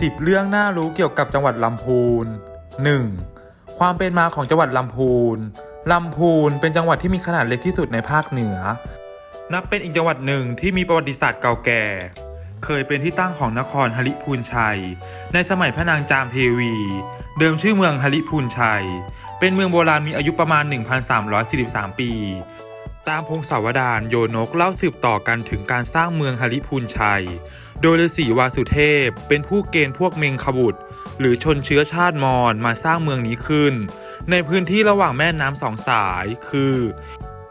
10 เรื่องน่ารู้เกี่ยวกับจังหวัดลำพูน 1. ความเป็นมาของจังหวัดลำพูน ลำพูนเป็นจังหวัดที่มีขนาดเล็กที่สุดในภาคเหนือ นับเป็นอีกจังหวัดหนึ่งที่มีประวัติศาสตร์เก่าแก่ เคยเป็นที่ตั้งของนครหริพูนชัย ในสมัยพระนางจามเทวี เดิมชื่อเมืองหริพูนชัย เป็นเมืองโบราณมีอายุประมาณ 1,343 ปี ตามพงศาวดารโยนกเล่าสืบต่อกันถึงการสร้างเมืองหริพูนชัย โดยฤาษีวาสุเทพเป็นผู้เกณฑ์พวกเมงขบุตร หรือชนเชื้อชาติมอญมาสร้างเมืองนี้ขึ้น ในพื้นที่ระหว่างแม่น้ำสองสายคือ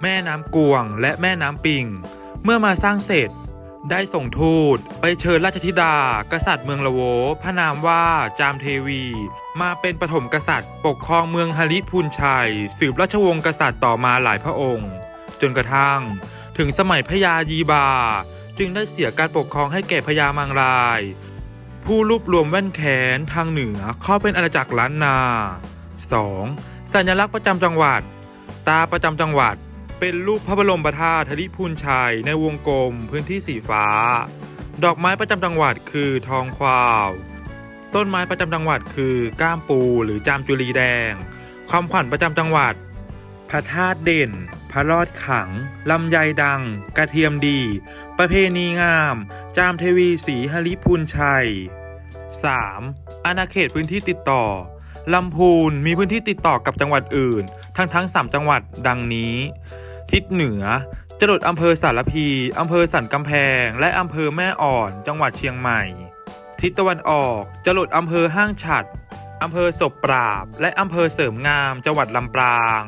แม่น้ำกวงและแม่น้ำปิง เมื่อมาสร้างเสร็จ ได้ส่งทูตไปเชิญราชธิดา กษัตริย์เมืองละโวพระนามว่าจามเทวี มาเป็นปฐมกษัตริย์ ปกครองเมืองฮาริพูนชัย สืบราชวงศ์กษัตริย์ต่อมาหลายพระองค์ จนกระทั่ง ถึงสมัยพญายีบา จึงได้เสียการปกครองให้แก่พญามางราย ผู้รวบรวมแว่นแขนทางเหนือเข้าเป็นอาณาจักรล้านนา 2. สัญลักษณ์ประจำจังหวัด ตาประจำจังหวัด เป็นรูปพระบรมธาตุธริพูนชัยในวงกลมพื้นที่สีฟ้า ดอกไม้ประจำจังหวัดคือทองควาวต้นไม้ประจำจังหวัดคือก้ามปูหรือจามจุลีแดงความขวัญประจำจังหวัด พระธาตุเด่น พระรอดขัง ลำไยดัง กระเทียมดี ประเพณีงาม จามเทวีสีหริพูนชัย 3. อาณาเขตพื้นที่ติดต่อ ลำพูนมีพื้นที่ติดต่อกับจังหวัดอื่น ทั้งทั้ง3จังหวัดดังนี้ ทิศเหนือจรดอำเภอสารพีอำเภอสันกำแพง และอำเภอแม่อ่อน จังหวัดเชียงใหม่ ทิศตะวันออกจรดอำเภอห้างฉัดอำเภอศพปราบ และอำเภอเสริมงาม จังหวัดลำปาง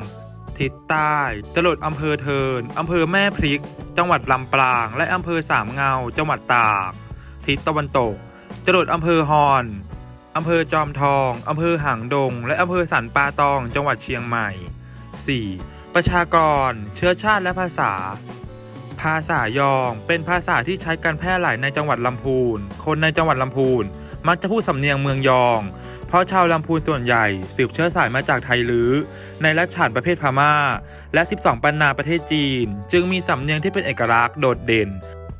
ทิศใต้จรดอำเภอเทินอำเภอแม่พริก จังหวัดลำปาง และอำเภอสามเงา จังหวัดตาก ทิศตะวันตกจรดอำเภอฮอนอำเภอจอมทองอำเภอหางดง และอำเภอสันปาตอง จังหวัดเชียงใหม่ 4. ประชากร เชื้อชาติและภาษา ภาษายอง เป็นภาษาที่ใช้กันแพร่หลายในจังหวัดลำพูน คนในจังหวัดลำพูน มักจะพูดสำเนียงเมืองยอง เพราะชาวลำพูนส่วนใหญ่สืบเชื้อสายมาจากไทยลื้อในรัชฉานประเภทพม่า และ 12 ปันนาประเทศจีน จึงมีสำเนียงที่เป็นเอกลักษณ์โดดเด่น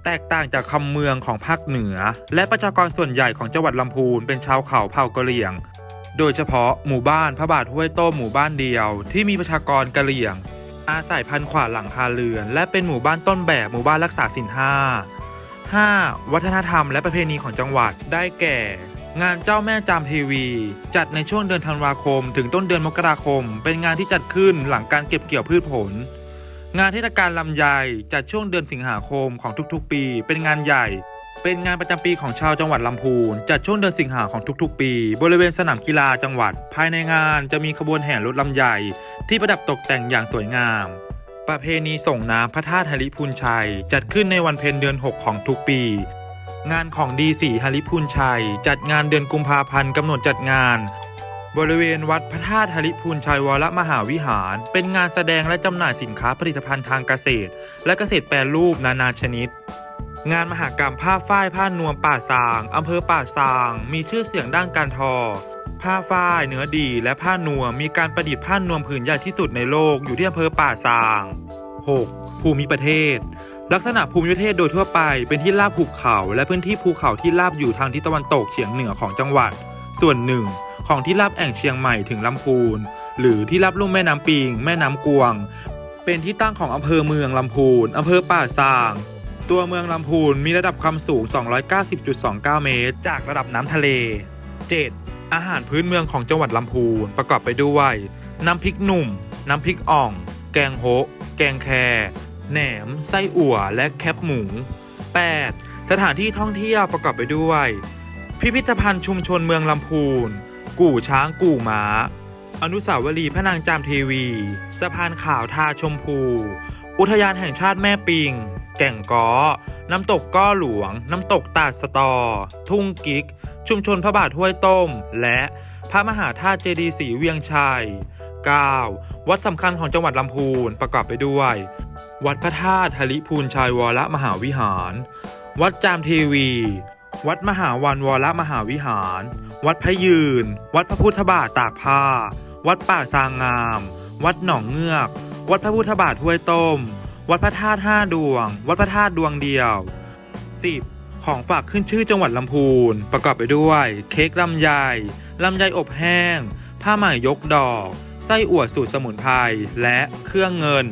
แตกต่างจากคำเมืองของภาคเหนือ และประชากรส่วนใหญ่ของจังหวัดลำพูนเป็นชาวเขาเผ่ากะเหรี่ยง โดยเฉพาะหมู่บ้านพระบาทห้วยโต้หมู่บ้านเดียว ที่มีประชากรกะเหรี่ยง อาศัยพันขวาหลังคาเรือน และเป็นหมู่บ้านต้นแบบหมู่บ้านรักษาสินห้า 5. วัฒนธรรมและประเพณีของจังหวัดได้แก่ งานเจ้าแม่จามเทวี จัดในช่วงเดือนธันวาคม ถึงต้นเดือนมกราคม เป็นงานที่จัดขึ้นหลังการเก็บเกี่ยวพืชผล งานเทศกาลลำไยจัดช่วงเดือนสิงหาคมของทุกๆ ปี เป็นงานใหญ่ เป็นงานประจำปีของชาวจังหวัดลำพูน จัดช่วงเดือนสิงหาของทุกๆ ปี บริเวณสนามกีฬาจังหวัด ภายในงานจะมีขบวนแห่รถลำไยที่ประดับตกแต่งอย่างสวยงามประเพณีส่งน้ำพระธาตุหริพูนชัย จัดขึ้นในวันเพ็ญเดือน 6 ของทุกปี งานของดีสีหริพูนชัย จัดงานเดือนกุมภาพันธ์กำหนดจัดงาน บริเวณวัดพระธาตุหริพูนชัยวรมหาวิหาร เป็นงานแสดงและจำหน่ายสินค้าผลิตภัณฑ์ทางเกษตร และเกษตรแปรรูปนานาชนิด งานมหกรรมผ้าฝ้ายผ้านวมป่าซางอำเภอป่าซาง มีชื่อเสียงด้านการทอ ผ้าฝ้ายเนื้อดี และผ้านวมมีการประดิษฐ์ผ้านวมผืนใหญ่ที่สุดในโลกอยู่ที่อำเภอป่าซาง 6. ภูมิประเทศ ลักษณะภูมิประเทศโดยทั่วไปเป็นที่ราบภูเขา และพื้นที่ภูเขาที่ราบอยู่ทางทิศตะวันตกเฉียงเหนือของจังหวัด ส่วนหนึ่ง ของที่ราบแอ่งเชียงใหม่ถึงลำพูน หรือที่ราบลุ่มแม่น้ำปิง แม่น้ำกวง เป็นที่ตั้งของอำเภอเมืองลำพูนอำเภอป่าซาง ตัวเมืองลำพูนมีระดับความสูง 290.29 เมตร จากระดับน้ำทะเล 7. อาหารพื้นเมืองของจังหวัดลำพูนประกอบไปด้วยน้ำพริกหนุ่ม น้ำพริกอ่อง แกงโฮะแกงแคร แหนม ไส้อั่ว และแคบหมู 8. สถานที่ท่องเที่ยวประกอบไปด้วย พิพิธภัณฑ์ชุมชนเมืองลำพูน กู่ช้างกู่ม้า อนุสาวรีย์พระนางจามเทวี สะพานขาวทาชมพู อุทยานแห่งชาติแม่ปิง แก่งก้อ น้ำตกก้อหลวง น้ำตกตาดสตอ ทุ่งกิก ชุมชนพระบาทห้วยต้ม และพระมหาธาตุเจดีย์ศรีเวียงชัย 9 วัดสำคัญของจังหวัดลำพูนประกอบไปด้วย วัดพระธาตุหริพูนชัยวรมหาวิหาร วัดจามเทวี วัดมหาวันวรมหาวิหาร วัดพระยืน วัดพระพุทธบาทตากผ้า วัดป่าซางงาม วัดหนองเงือก วัดพระพุทธบาทห้วยต้ม วัดพระธาตุห้าดวง วัดพระธาตุดวงเดียว 10ของฝากขึ้นชื่อจังหวัดลำพูน ประกอบไปด้วย เค้กลำไยลำไยอบแห้ง ผ้าไหมยกดอก ไส้อั่วสูตรสมุนไพรและเครื่องเงิน